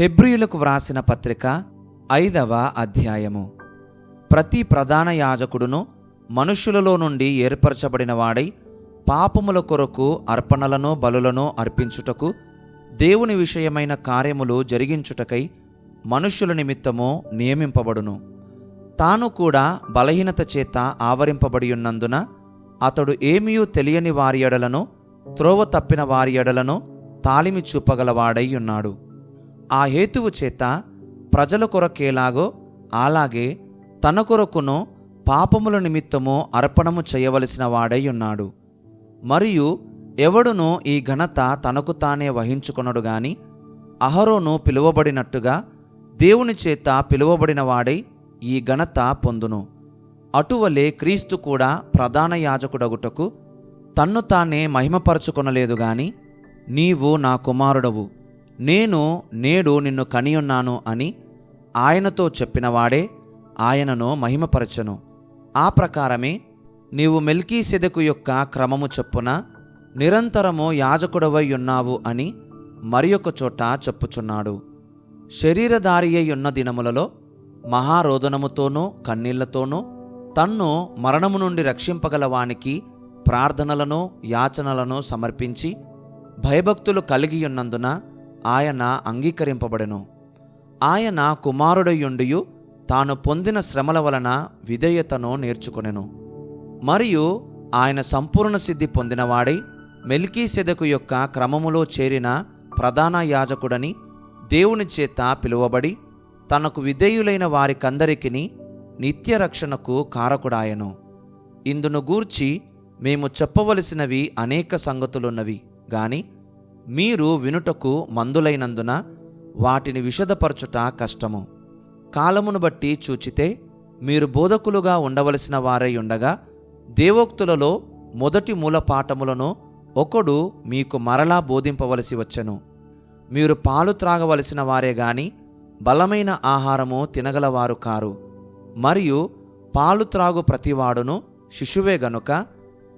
హెబ్రియులకు వ్రాసిన పత్రిక ఐదవ అధ్యాయము. ప్రతి ప్రధాన యాజకుడును మనుషులలో నుండి ఏర్పరచబడిన వాడై పాపముల కొరకు అర్పణలను బలులను అర్పించుటకు దేవుని విషయమైన కార్యములు జరిగించుటకై మనుష్యుల నిమిత్తము నియమింపబడును. తాను కూడా బలహీనత చేత ఆవరింపబడియున్నందున అతడు ఏమీయూ తెలియని వారి ఎడలను త్రోవ తప్పిన వారి ఎడలను తాలిమి చూపగలవాడై ఉన్నాడు. ఆ హేతువు చేత ప్రజల కొరకేలాగో అలాగే తన కొరకును పాపముల నిమిత్తము అర్పణము చేయవలసిన వాడై ఉన్నాడు. మరియు ఎవడును ఈ ఘనత తనకు తానే వహించుకొనడు గాని అహరోను పిలువబడినట్టుగా దేవుని చేత పిలువబడిన వాడై ఈ ఘనత పొందును. అటువలే క్రీస్తు కూడా ప్రధాన యాజకుడగుటకు తన్ను తానే మహిమపరచుకొనలేదు గాని నీవు నా కుమారుడవు. నేను నేడు నిన్ను కనియున్నాను అని ఆయనతో చెప్పినవాడే ఆయనను మహిమపరచను. ఆ ప్రకారమే నీవు మెల్కీసెదకు యొక్క క్రమము చొప్పున నిరంతరము యాజకుడవై ఉన్నావు అని మరియొక చోట చెప్పుచున్నాడు. శరీరధారి అయి ఉన్న దినములలో మహారోదనముతోనూ కన్నీళ్ళతోనూ తన్ను మరణము నుండి రక్షింపగల వానికి ప్రార్థనలను యాచనలను సమర్పించి భయభక్తులు కలిగి ఉన్నందున ఆయన అంగీకరింపబడెను. ఆయన కుమారుడయుండియు తాను పొందిన శ్రమల వలన విధేయతను నేర్చుకొనెను. మరియు ఆయన సంపూర్ణ సిద్ధి పొందినవాడై మెల్కీసెదకు యొక్క క్రమములో చేరిన ప్రధాన యాజకుడని దేవుని చేత పిలువబడి తనకు విధేయులైన వారికందరికిని నిత్య రక్షణకు కారకుడాయను. ఇందును గూర్చి మేము చెప్పవలసినవి అనేక సంగతులున్నవి. గాని మీరు వినుటకు మందులైనందున వాటిని విషదపరచుట కష్టము. కాలమును బట్టి చూచితే మీరు బోధకులుగా ఉండవలసిన వారై ఉండగా దేవోక్తులలో మొదటి మూలపాఠములను ఒకడు మీకు మరలా బోధింపవలసి వచ్చెను. మీరు పాలు త్రాగవలసిన వారే గాని బలమైన ఆహారము తినగలవారు కారు. మరియు పాలు త్రాగు ప్రతివాడును శిశువే గనుక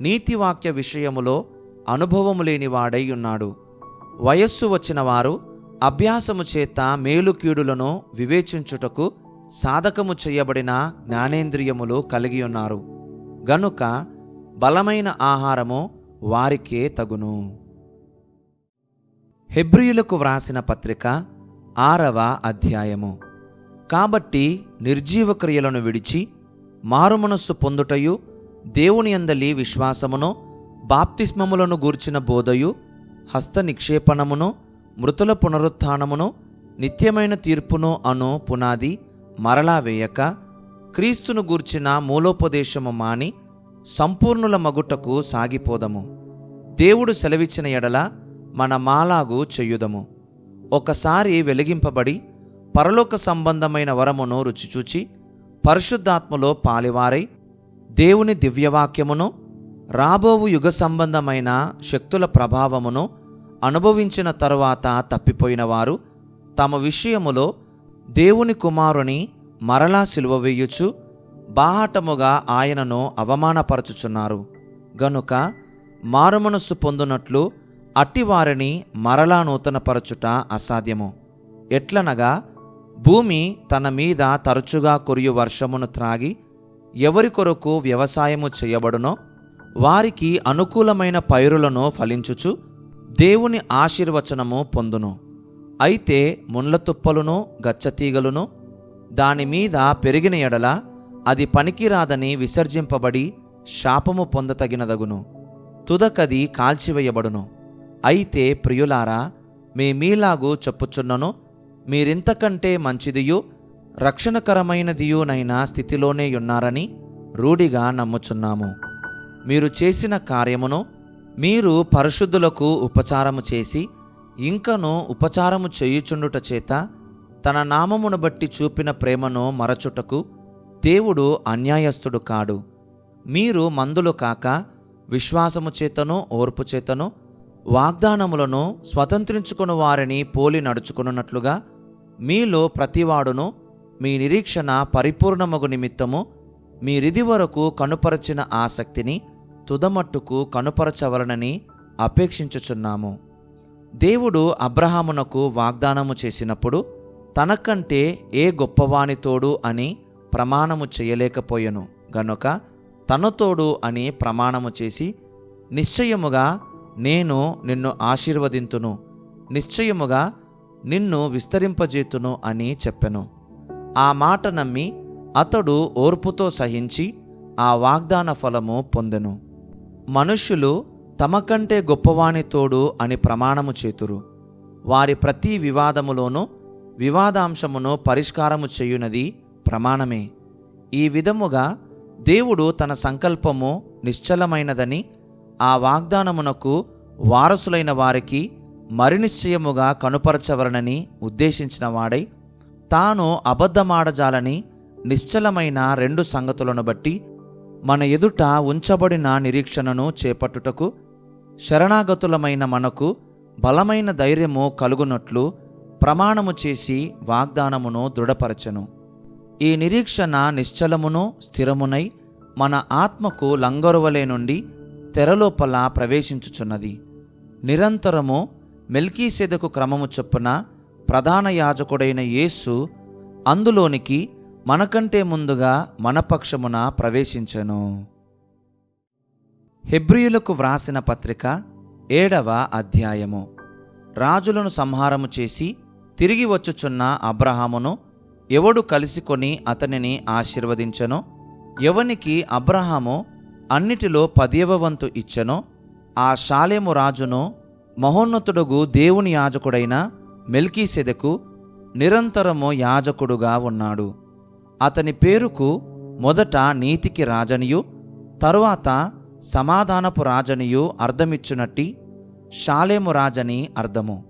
నీతివాక్య విషయములో అనుభవము లేనివాడై ఉన్నాడు. వయస్సు వచ్చిన వారు అభ్యాసము చేత మేలుకీడులను వివేచించుటకు సాధకము చేయబడిన జ్ఞానేంద్రియములు కలిగి ఉన్నారు. గనుక బలమైన ఆహారము వారికే తగును. హెబ్రియులకు వ్రాసిన పత్రిక ఆరవ అధ్యాయము. కాబట్టి నిర్జీవ క్రియలను విడిచి మారుమనస్సు పొందుటయు దేవుని అందలి విశ్వాసమును బాప్తిస్మములను గూర్చిన బోధయు హస్త నిక్షేపణమును మృతుల పునరుత్నమును నిత్యమైన తీర్పును అను పునాది మరలా వేయక క్రీస్తును గూర్చిన మూలోపదేశము మాని సంపూర్ణుల మగుటకు సాగిపోదము. దేవుడు సెలవిచ్చిన ఎడల మన మాలాగు చెయ్యుదము ఒకసారి వెలిగింపబడి పరలోక సంబంధమైన వరమును రుచిచూచి పరిశుద్ధాత్మలో పాలివారై దేవుని దివ్యవాక్యమును రాబోవు యుగ సంబంధమైన శక్తుల ప్రభావమును అనుభవించిన తరువాత తప్పిపోయిన వారు తమ విషయములో దేవుని కుమారుని మరలా సిలువ వేయుచు బాహాటముగా ఆయనను అవమానపరచుచున్నారు. గనుక మారుమనస్సు పొందునట్లు అట్టివారిని మరలా నూతనపరచుట అసాధ్యము. ఎట్లనగా భూమి తన మీద తరచుగా కురియు వర్షమును త్రాగి ఎవరి కొరకు వ్యవసాయము చేయబడునో వారికి అనుకూలమైన పైరులను ఫలించుచు దేవుని ఆశీర్వచనము పొందును. అయితే ముండ్ల తుప్పలును గచ్చతీగలును దాని మీద పెరిగిన ఎడల అది పనికిరాదని విసర్జింపబడి శాపము పొందతగినదగును. తుదకది కాల్చివేయబడును. అయితే ప్రియులారా మీ మీలాగు చెప్పుచున్నను మీరింతకంటే మంచిదియు రక్షణకరమైనదియునైన స్థితిలోనే ఉన్నారని రూఢిగా నమ్ముచున్నాము. మీరు చేసిన కార్యమును మీరు పరిశుద్ధులకు ఉపచారము చేసి ఇంకను ఉపచారము చేయుచుండుట చేత తన నామమును బట్టి చూపిన ప్రేమను మరచుటకు దేవుడు అన్యాయస్థుడు కాడు. మీరు మందులు కాక విశ్వాసము చేతను ఓర్పు చేతను వాగ్దానములను స్వతంత్రించుకుని వారిని పోలి నడుచుకున్నట్లుగా మీలో ప్రతివాడును మీ నిరీక్షణ పరిపూర్ణమగు నిమిత్తము మీరిది వరకు కనుపరచిన ఆసక్తిని తుదమట్టుకు కనుపరచవలనని అపేక్షించుచున్నాము. దేవుడు అబ్రహామునకు వాగ్దానము చేసినప్పుడు తనకంటే ఏ గొప్పవాని తోడు అని ప్రమాణము చేయలేకపోయెను. గనుక తనతోడు అని ప్రమాణము చేసి నిశ్చయముగా నేను నిన్ను ఆశీర్వదింతును. నిశ్చయముగా నిన్ను విస్తరింపజేతును అని చెప్పెను. ఆ మాట నమ్మి అతడు ఓర్పుతో సహించి ఆ వాగ్దాన ఫలము పొందెను. మనుష్యులు తమకంటే గొప్పవాని తోడు అని ప్రమాణము చేతురు. వారి ప్రతి వివాదములోనూ వివాదాంశమును పరిష్కారము చేయునది ప్రమాణమే. ఈ విధముగా దేవుడు తన సంకల్పము నిశ్చలమైనదని ఆ వాగ్దానమునకు వారసులైన వారికి మరి నిశ్చయముగా కనుపరచవలనని ఉద్దేశించిన వాడై తాను అబద్ధమాడజాలని నిశ్చలమైన రెండు సంగతులను బట్టి మన ఎదుట ఉంచబడిన నిరీక్షణను చేపట్టుటకు శరణాగతులమైన మనకు బలమైన ధైర్యము కలుగునట్లు ప్రమాణము చేసి వాగ్దానమును దృఢపరచను. ఈ నిరీక్షణ నిశ్చలమును స్థిరమునై మన ఆత్మకు లంగరువలే నుండి తెరలోపల ప్రవేశించుచున్నది. నిరంతరము మెల్కీసెదకు క్రమము చొప్పున ప్రధాన యాజకుడైన యేసు అందులోనికి మనకంటే ముందుగా మన పక్షమున ప్రవేశించెను. హెబ్రియులకు వ్రాసిన పత్రిక ఏడవ అధ్యాయము. రాజులను సంహారము చేసి తిరిగి వచ్చుచున్న అబ్రహామును ఎవడు కలిసికొని అతనిని ఆశీర్వదించెనో? ఎవనికి అబ్రహాము అన్నిటిలో పదియవ వంతు ఇచ్చెనో ఆ షాలేము రాజును మహోన్నతుడుగు దేవుని యాజకుడైన మెల్కీసెదకు నిరంతరము యాజకుడుగా ఉన్నాడు. అతని పేరుకు మొదట నీతికి రాజనియు తరువాత సమాధానపు రాజనియు అర్థమిచ్చునట్టి షాలేము రాజని అర్థము.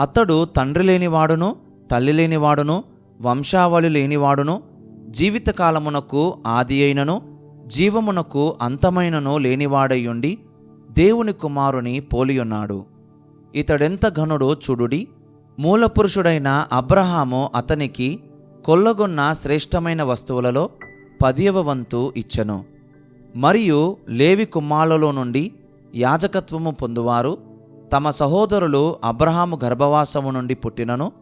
అతడు తండ్రి లేనివాడును తల్లి లేనివాడును వంశావళి లేనివాడును జీవితకాలమునకు ఆది అయినను జీవమునకు అంతమైనను లేనివాడయ్యుండి దేవుని కుమారుని పోలియున్నాడు. ఇతడెంత ఘనుడో చూడుడి మూలపురుషుడైన అబ్రహాము అతనికి కొల్లగొన్న శ్రేష్టమైన వస్తువులలో పదియవ వంతు ఇచ్చెను. మరియు లేవి కుమారులలో నుండి యాజకత్వము పొందువారు తమ సహోదరులు అబ్రహాము గర్భవాసము నుండి పుట్టినను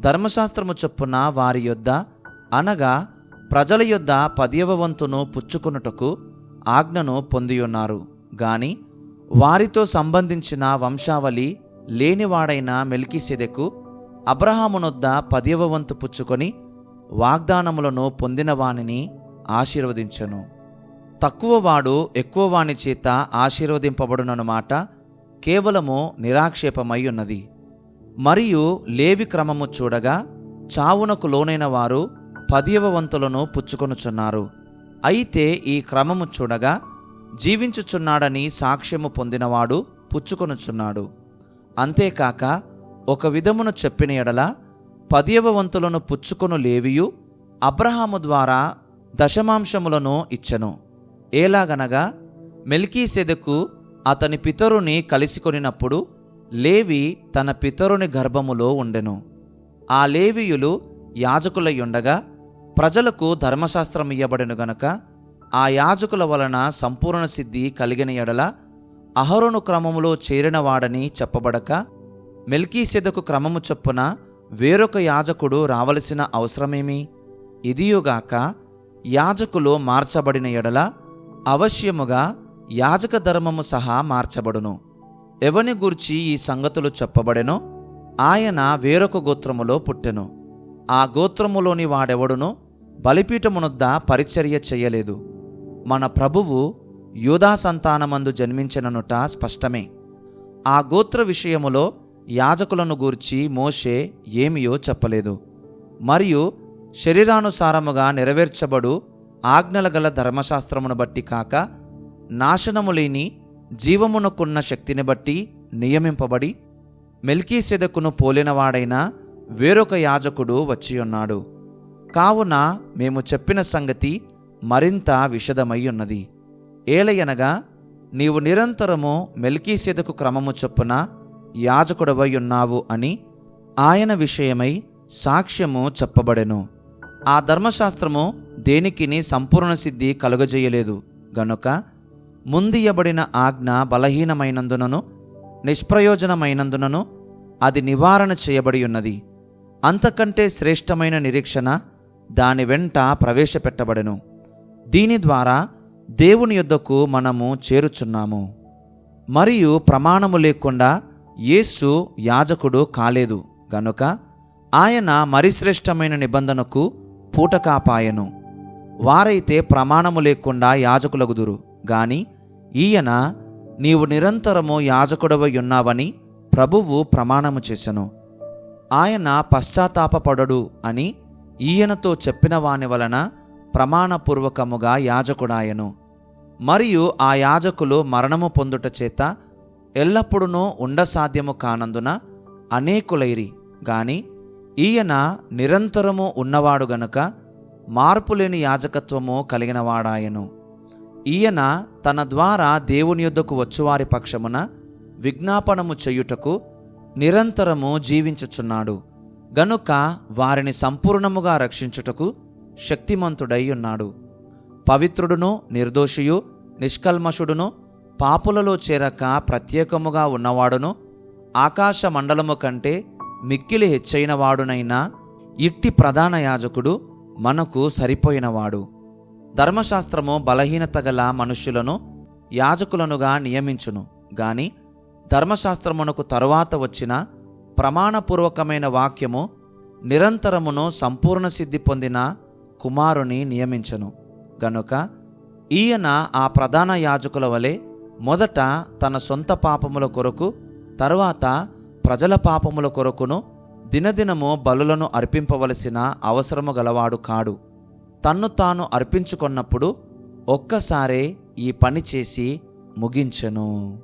ధర్మశాస్త్రము చొప్పున వారి యొద్ద అనగా ప్రజల యొద్ద పదియవ వంతును పుచ్చుకొనుటకు ఆజ్ఞను పొందియున్నారు. గాని వారితో సంబంధించిన వంశావళి లేనివాడైన మెల్కిసెదెకు అబ్రహామునొద్ద పదియవ వంతు పుచ్చుకొని వాగ్దానములను పొందినవానిని ఆశీర్వదించెను. తక్కువవాడు ఎక్కువవాని చేత ఆశీర్వదింపబడునన్నమాట కేవలము నిరాక్షేపమై ఉన్నది. మరియు లేవి క్రమము చూడగా చావునకు లోనైన వారు పదియవ వంతులను పుచ్చుకొనుచున్నారు. అయితే ఈ క్రమము చూడగా జీవించుచున్నాడని సాక్ష్యము పొందినవాడు పుచ్చుకొనుచున్నాడు. అంతేకాక ఒక విధమును చెప్పిన ఎడల పదియవ వంతులను పుచ్చుకొను లేవియు అబ్రహాము ద్వారా దశమాంశములను ఇచ్చెను. ఎలాగనగా మెల్కీసెదకు అతని పితరుని కలిసికొనినప్పుడు లేవి తన పితరుని గర్భములో ఉండెను. ఆ లేవియులు యాజకులయ్యుండగా ప్రజలకు ధర్మశాస్త్రం ఇయ్యబడెను గనక ఆ యాజకుల వలన సంపూర్ణ సిద్ధి కలిగిన ఎడల అహరోను క్రమములో చేరినవాడని చెప్పబడక మెల్కీసెదకు క్రమము చొప్పున వేరొక యాజకుడు రావలసిన అవసరమేమి? ఇదియుగాక యాజకులు మార్చబడిన ఎడల అవశ్యముగా యాజక ధర్మము సహా మార్చబడును. ఎవని గూర్చి ఈ సంగతులు చెప్పబడెనో ఆయన వేరొక గోత్రములో పుట్టెను. ఆ గోత్రములోని వాడెవడునో బలిపీఠమునొద్ద పరిచర్య చెయ్యలేదు మన ప్రభువు యూదా సంతానమందు జన్మించిననుట స్పష్టమే. ఆ గోత్ర విషయములో యాజకులను గూర్చి మోషే ఏమియో చెప్పలేదు. మరియు శరీరానుసారముగా నెరవేర్చబడు ఆజ్ఞల గల ధర్మశాస్త్రమును బట్టి కాక నాశనము లేని జీవమునకున్న శక్తిని బట్టి నియమింపబడి మెల్కీసెదకును పోలినవాడైన వేరొక యాజకుడు వచ్చియున్నాడు. కావున మేము చెప్పిన సంగతి మరింత విషదమై ఉన్నది ఏలయనగా నీవు నిరంతరము మెల్కీసెదకు క్రమము చొప్పున యాజకుడవై ఉన్నావు అని ఆయన విషయమై సాక్ష్యము చెప్పబడెను. ఆ ధర్మశాస్త్రము దేనికిని సంపూర్ణ సిద్ధి కలుగజేయలేదు. గనుక ముందియబడిన ఆజ్ఞ బలహీనమైనందునను నిష్ప్రయోజనమైనందునను అది నివారణ చేయబడి ఉన్నది అంతకంటే శ్రేష్టమైన నిరీక్షణ దాని వెంట ప్రవేశపెట్టబడెను. దీని ద్వారా దేవుని యొద్దకు మనము చేరుచున్నాము. మరియు ప్రమాణము లేకుండా యేసు యాజకుడు కాలేదు గనుక ఆయన మరి శ్రేష్టమైన నిబంధనకు పూటకాపాయను. వారైతే ప్రమాణము లేకుండా యాజకులగుదురు. గాని ఈయన నీవు నిరంతరము యాజకుడవై ఉన్నావని ప్రభువు ప్రమాణము చేసెను. ఆయన పశ్చాత్తాపపడడు అని ఈయనతో చెప్పిన వాని వలన ప్రమాణపూర్వకముగా యాజకుడాయను. మరియు ఆ యాజకులు మరణము పొందుట చేత ఎల్లప్పుడూ ఉండసాధ్యము కానందున అనేకులైరి. గాని ఈయన నిరంతరము ఉన్నవాడు గనుక మార్పులేని యాజకత్వము కలిగినవాడాయను. ఈయన తన ద్వారా దేవుని యొద్దకు వచ్చువారి పక్షమున విజ్ఞాపనము చేయుటకు నిరంతరము జీవించుచున్నాడు. గనుక వారిని సంపూర్ణముగా రక్షించుటకు శక్తిమంతుడై ఉన్నాడు. పవిత్రుడును నిర్దోషియు నిష్కల్మషుడును పాపులలో చేరక ప్రత్యేకముగా ఉన్నవాడును ఆకాశ మండలము కంటే మిక్కిలి హెచ్చైనవాడునైనా ఇట్టి ప్రధాన యాజకుడు మనకు సరిపోయినవాడు. ధర్మశాస్త్రము బలహీనత గల మనుష్యులను యాజకులనుగా నియమించును. గాని ధర్మశాస్త్రమునకు తరువాత వచ్చిన ప్రమాణపూర్వకమైన వాక్యము నిరంతరమును సంపూర్ణ సిద్ధి పొందిన కుమారుని నియమించను. గనుక ఈయన ఆ ప్రధాన యాజకుల వలె మొదట తన సొంత పాపముల కొరకు తరువాత ప్రజల పాపముల కొరకును దినదినము బలులను అర్పింపవలసిన అవసరము గలవాడు కాడు. తన్ను తాను అర్పించుకొన్నప్పుడు ఒక్కసారే ఈ పని చేసి ముగించెను.